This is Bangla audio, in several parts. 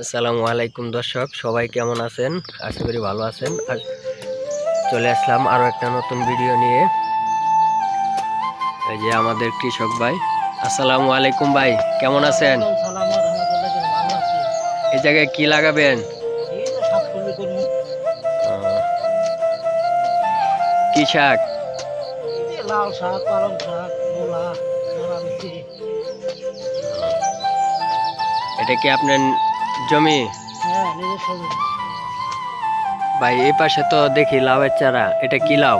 আসসালামু আলাইকুম দর্শক, সবাই কেমন আছেন? আশা করি ভালো আছেন। আর চলে আসলাম আরও একটা নতুন ভিডিও নিয়ে। এই যে আমাদের কৃষক ভাই। আসসালামু আলাইকুম ভাই, কেমন আছেন? এই জায়গায় কি লাগাবেন? কি শাক? এটা কি আপনার জমি? হ্যাঁ সবজি ভাই এই পাশে তো দেখি লাউয়ের চারা। এটা কি লাউ?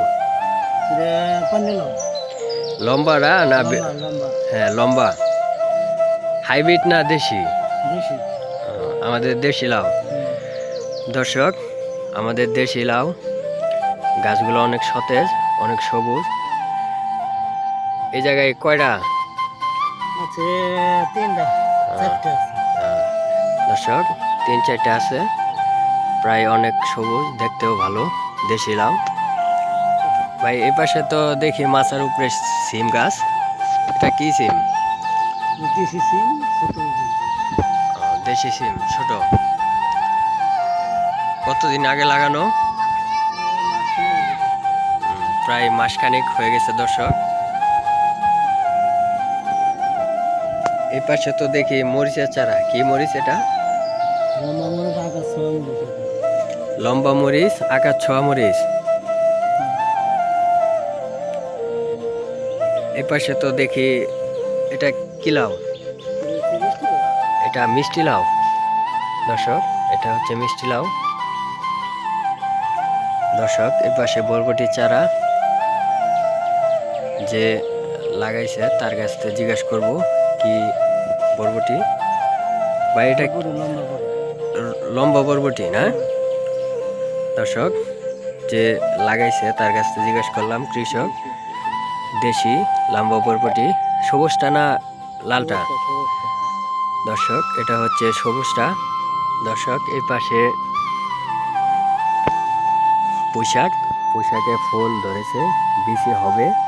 লম্বা না না হ্যাঁ লম্বা। হাইব্রিড না দেশি? আমাদের দেশি লাউ। দর্শক আমাদের দেশি লাউ গাছগুলো অনেক সতেজ অনেক সবুজ। এই জায়গায় কয়টা? আছে তিনটা দর্শক তিন চারটে আছে। প্রায় অনেক সবুজ দেখতেও ভালো দেশি লাউ। ভাই এই পাশে তো দেখি মাছার উপরে সিম গাছ। এটা কি সিম? দেশি সিম ছোট দেশি সিম ছোট। কতদিন আগে লাগানো? প্রায় মাসখানেক হয়ে গেছে দর্শক। এই পাশে তো দেখি মরিচের চারা। কি মরিচ এটা? লম্বা মরিচ আকার ছোয়া মরিচ। এই পাশে তো দেখি এটা কি লাউ? এটা মিষ্টি লাউ। দর্শক এটা হচ্ছে মিষ্টি লাউ। দর্শক এই পাশে বরবটির চারা যে লাগাইছে তার কাছ থেকে জিজ্ঞাসা করব কি বরবটি? বা এটা লম্বা বরবটি না? দর্শক, যে লাগাইছে তার কাছ থেকে জিজ্ঞেস করলাম, কৃষক, দেশি লম্বা বরবটি সবুজটা না লালটা? দর্শক, এটা হচ্ছে সবুজটা। দর্শক, এই পাশে পোশাক, পোশাকে ফুল ধরেছে বেশি হবে।